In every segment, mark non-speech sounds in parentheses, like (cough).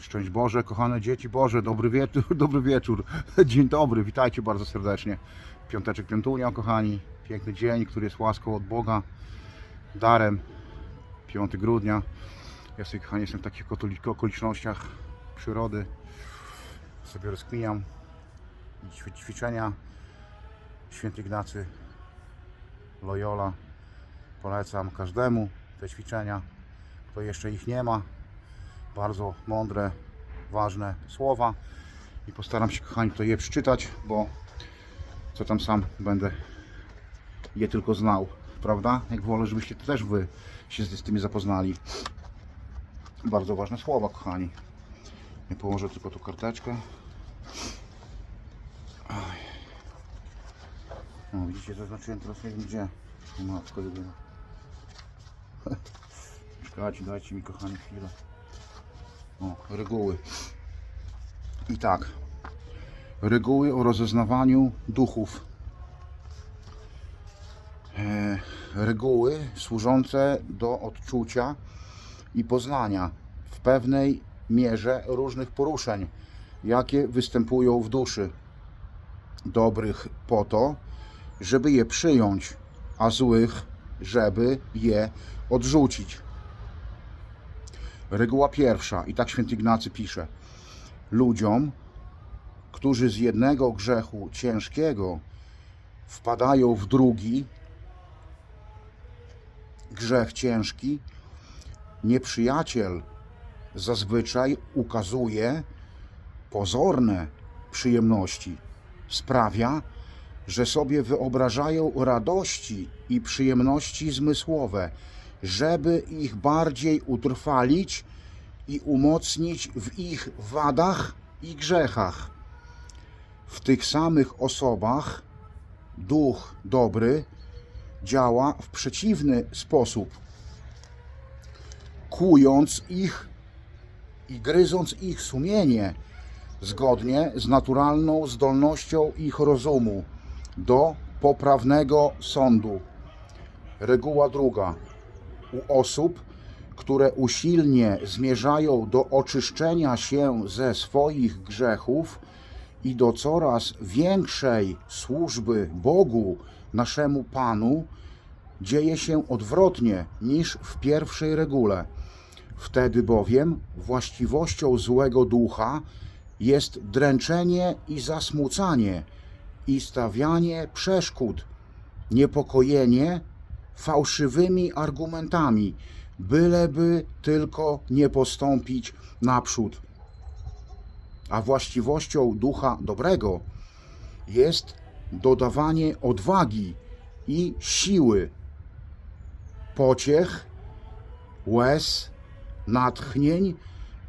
Szczęść Boże, kochane dzieci Boże, dobry wieczór, (laughs) dobry wieczór, dzień dobry, witajcie bardzo serdecznie. Piąteczek, piątunia, kochani, piękny dzień, który jest łaską od Boga, darem, 5 grudnia. Ja sobie, kochani, jestem w takich okoli- okolicznościach przyrody, sobie rozkminiam ćwi- ćwiczenia Święty Ignacy Loyola. Polecam każdemu te ćwiczenia, kto jeszcze ich nie ma bardzo mądre, ważne słowa i postaram się kochani to je przeczytać, bo co tam sam będę je tylko znał, prawda? Jak wolę, żebyście też wy się z tymi zapoznali. Bardzo ważne słowa, kochani. Nie położę tylko tu karteczkę. No widzicie, zaznaczyłem teraz nie wiem gdzie. Matko jedyna. (laughs) Czekajcie, dajcie mi kochani chwilę. O, reguły. I tak. Reguły o rozeznawaniu duchów. E, reguły służące do odczucia i poznania w pewnej mierze różnych poruszeń, jakie występują w duszy. Dobrych po to, żeby je przyjąć, a złych, żeby je odrzucić. Reguła pierwsza, i tak święty Ignacy pisze: Ludziom, którzy z jednego grzechu ciężkiego wpadają w drugi grzech ciężki, nieprzyjaciel zazwyczaj ukazuje pozorne przyjemności. Sprawia, że sobie wyobrażają radości i przyjemności zmysłowe, żeby ich bardziej utrwalić i umocnić w ich wadach i grzechach. W tych samych osobach duch dobry działa w przeciwny sposób, kując ich i gryząc ich sumienie zgodnie z naturalną zdolnością ich rozumu do poprawnego sądu. Reguła druga. U osób, które usilnie zmierzają do oczyszczenia się ze swoich grzechów i do coraz większej służby Bogu, naszemu Panu, dzieje się odwrotnie niż w pierwszej regule. Wtedy bowiem właściwością złego ducha jest dręczenie i zasmucanie i stawianie przeszkód, niepokojenie fałszywymi argumentami, byleby tylko nie postąpić naprzód. A właściwością ducha dobrego jest dodawanie odwagi i siły, pociech, łez, natchnień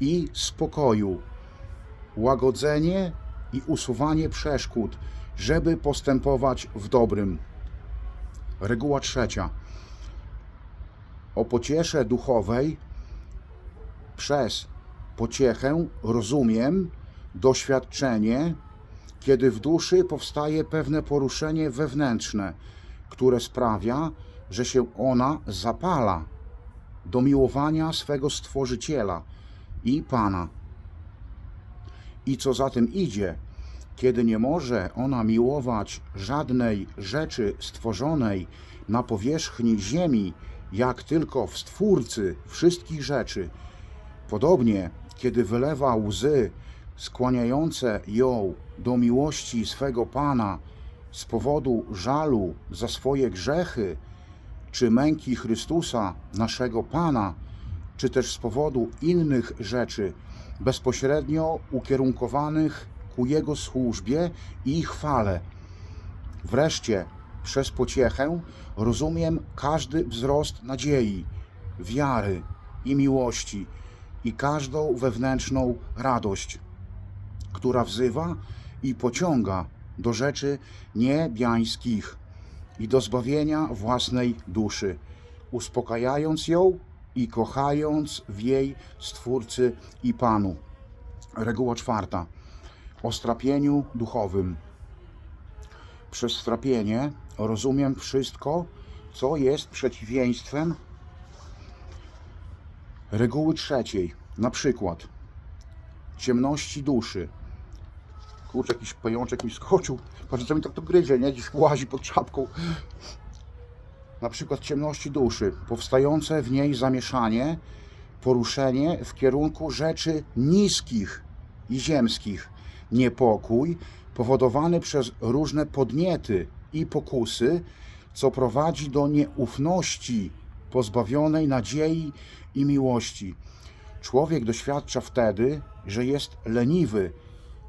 i spokoju, łagodzenie i usuwanie przeszkód, żeby postępować w dobrym. Reguła trzecia. O pociesze duchowej przez pociechę rozumiem doświadczenie, kiedy w duszy powstaje pewne poruszenie wewnętrzne, które sprawia, że się ona zapala do miłowania swego Stworzyciela i Pana. I co za tym idzie, kiedy nie może ona miłować żadnej rzeczy stworzonej na powierzchni ziemi, jak tylko w Stwórcy wszystkich rzeczy, podobnie kiedy wylewa łzy skłaniające ją do miłości swego Pana z powodu żalu za swoje grzechy, czy męki Chrystusa, naszego Pana, czy też z powodu innych rzeczy bezpośrednio ukierunkowanych ku Jego służbie i chwale. Wreszcie, przez pociechę rozumiem każdy wzrost nadziei, wiary i miłości i każdą wewnętrzną radość, która wzywa i pociąga do rzeczy niebiańskich i do zbawienia własnej duszy, uspokajając ją i kochając w jej Stwórcy i Panu. Reguła czwarta. O strapieniu duchowym. Przez strapienie rozumiem wszystko, co jest przeciwieństwem reguły trzeciej. Na przykład ciemności duszy. Kurczę, jakiś pajączek mi skoczył. Patrz, co mi tak to gryzie, nie? Gdzieś łazi pod czapką. Na przykład ciemności duszy, powstające w niej zamieszanie, poruszenie w kierunku rzeczy niskich i ziemskich, niepokój powodowany przez różne podniety i pokusy, co prowadzi do nieufności, pozbawionej nadziei i miłości. Człowiek doświadcza wtedy, że jest leniwy,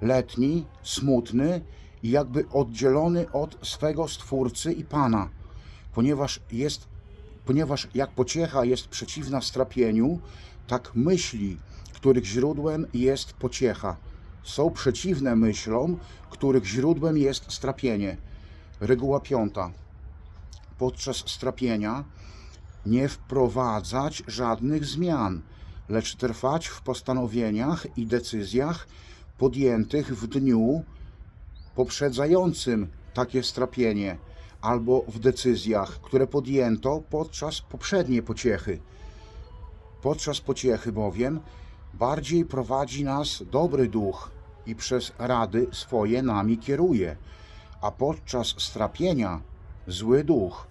letni, smutny i jakby oddzielony od swego Stwórcy i Pana, ponieważ jest ponieważ jak pociecha jest przeciwna strapieniu, tak myśli, których źródłem jest pociecha, są przeciwne myślom, których źródłem jest strapienie. Reguła piąta. Podczas strapienia nie wprowadzać żadnych zmian, lecz trwać w postanowieniach i decyzjach podjętych w dniu poprzedzającym takie strapienie albo w decyzjach, które podjęto podczas poprzedniej pociechy. Podczas pociechy bowiem bardziej prowadzi nas dobry duch i przez rady swoje nami kieruje, a podczas strapienia zły duch.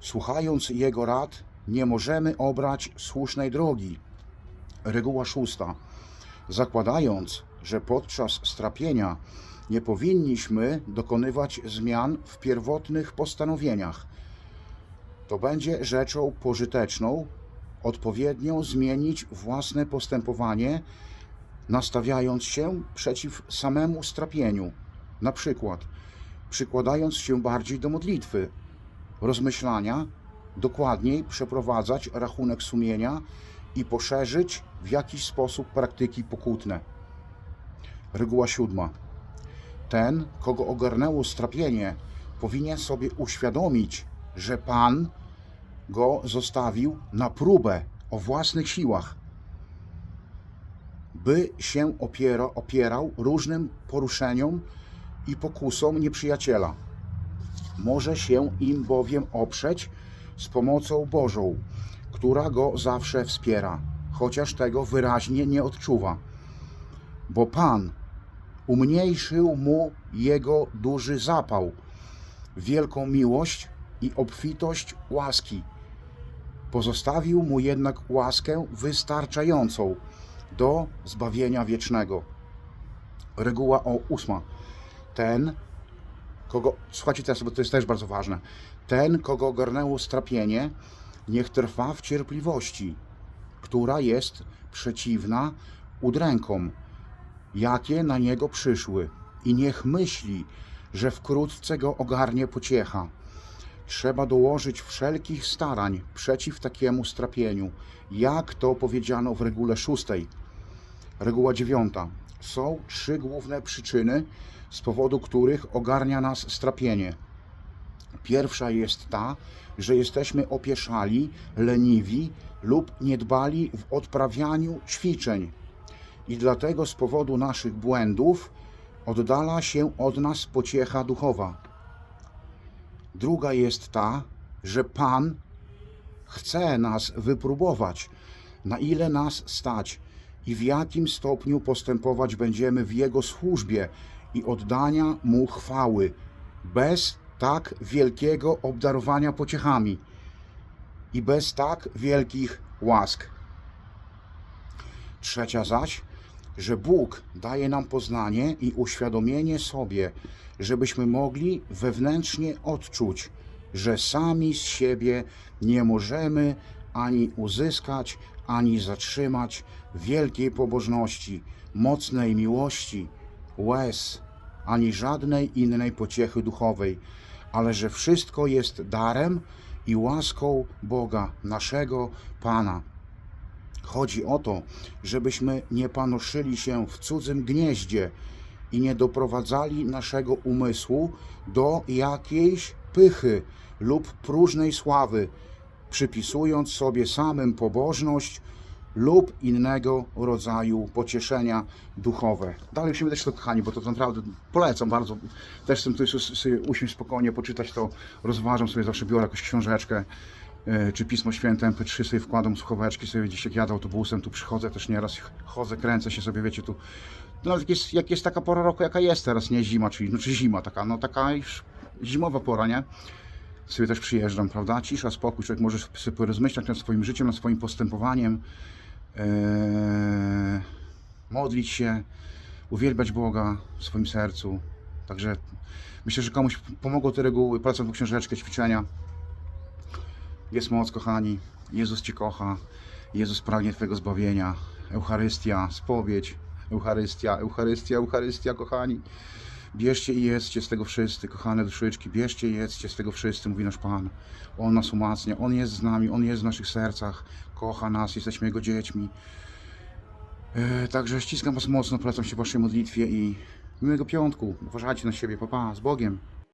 Słuchając jego rad, nie możemy obrać słusznej drogi. Reguła szósta. Zakładając, że podczas strapienia nie powinniśmy dokonywać zmian w pierwotnych postanowieniach, to będzie rzeczą pożyteczną odpowiednio zmienić własne postępowanie, nastawiając się przeciw samemu strapieniu. Na przykład, przykładając się bardziej do modlitwy, rozmyślania, dokładniej przeprowadzać rachunek sumienia i poszerzyć w jakiś sposób praktyki pokutne. Reguła siódma. Ten, kogo ogarnęło strapienie, powinien sobie uświadomić, że Pan go zostawił na próbę o własnych siłach, by się opiera, opierał różnym poruszeniom i pokusom nieprzyjaciela. Może się im bowiem oprzeć z pomocą Bożą, która go zawsze wspiera, chociaż tego wyraźnie nie odczuwa. Bo Pan umniejszył mu jego duży zapał, wielką miłość i obfitość łaski. Pozostawił mu jednak łaskę wystarczającą do zbawienia wiecznego. Reguła o ósma. Ten, kogo. Słuchajcie teraz, bo to jest też bardzo ważne. Ten, kogo ogarnęło strapienie, niech trwa w cierpliwości, która jest przeciwna udrękom, jakie na niego przyszły, i niech myśli, że wkrótce go ogarnie pociecha. Trzeba dołożyć wszelkich starań przeciw takiemu strapieniu, jak to powiedziano w regule szóstej. Reguła dziewiąta. Są trzy główne przyczyny, z powodu których ogarnia nas strapienie. Pierwsza jest ta, że jesteśmy opieszali, leniwi lub niedbali w odprawianiu ćwiczeń i dlatego z powodu naszych błędów oddala się od nas pociecha duchowa. Druga jest ta, że Pan chce nas wypróbować, na ile nas stać i w jakim stopniu postępować będziemy w Jego służbie i oddania Mu chwały, bez tak wielkiego obdarowania pociechami i bez tak wielkich łask. Trzecia zaś, że Bóg daje nam poznanie i uświadomienie sobie, żebyśmy mogli wewnętrznie odczuć, że sami z siebie nie możemy ani uzyskać, ani zatrzymać wielkiej pobożności, mocnej miłości, łez, ani żadnej innej pociechy duchowej, ale że wszystko jest darem i łaską Boga, naszego Pana. Chodzi o to, żebyśmy nie panoszyli się w cudzym gnieździe i nie doprowadzali naszego umysłu do jakiejś pychy lub próżnej sławy, przypisując sobie samym pobożność lub innego rodzaju pocieszenia duchowe. Dalej musimy też to, kochani, bo to naprawdę polecam bardzo. Też chcę tu sobie usiąść spokojnie, poczytać to, rozważam sobie, zawsze biorę jakąś książeczkę. E, czy Pismo Święte MP3 sobie wkładam, słuchaweczki sobie gdzieś jak jadę autobusem, tu przychodzę też nieraz, chodzę, kręcę się sobie, wiecie, tu no, jak, jest, jak jest taka pora roku, jaka jest teraz, nie zima, czyli no, czy zima taka, no taka już zimowa pora, nie? Sobie też przyjeżdżam, prawda? Cisza, spokój, człowiek może sobie porozmyślać nad swoim życiem, nad swoim postępowaniem, eee, modlić się, uwielbiać Boga w swoim sercu. Także myślę, że komuś pomogą te reguły, polecam tą książeczkę, ćwiczenia. Jest moc, kochani. Jezus Cię kocha. Jezus pragnie Twojego zbawienia. Eucharystia, spowiedź. Eucharystia, Eucharystia, Eucharystia, kochani. Bierzcie i jedzcie z tego wszyscy, kochane duszyczki. Bierzcie i jedzcie z tego wszyscy, mówi nasz Pan. On nas umacnia, On jest z nami, On jest w naszych sercach. Kocha nas, jesteśmy Jego dziećmi. E, także ściskam Was mocno, polecam się w Waszej modlitwie i miłego piątku. Uważajcie na siebie, papa, z Bogiem.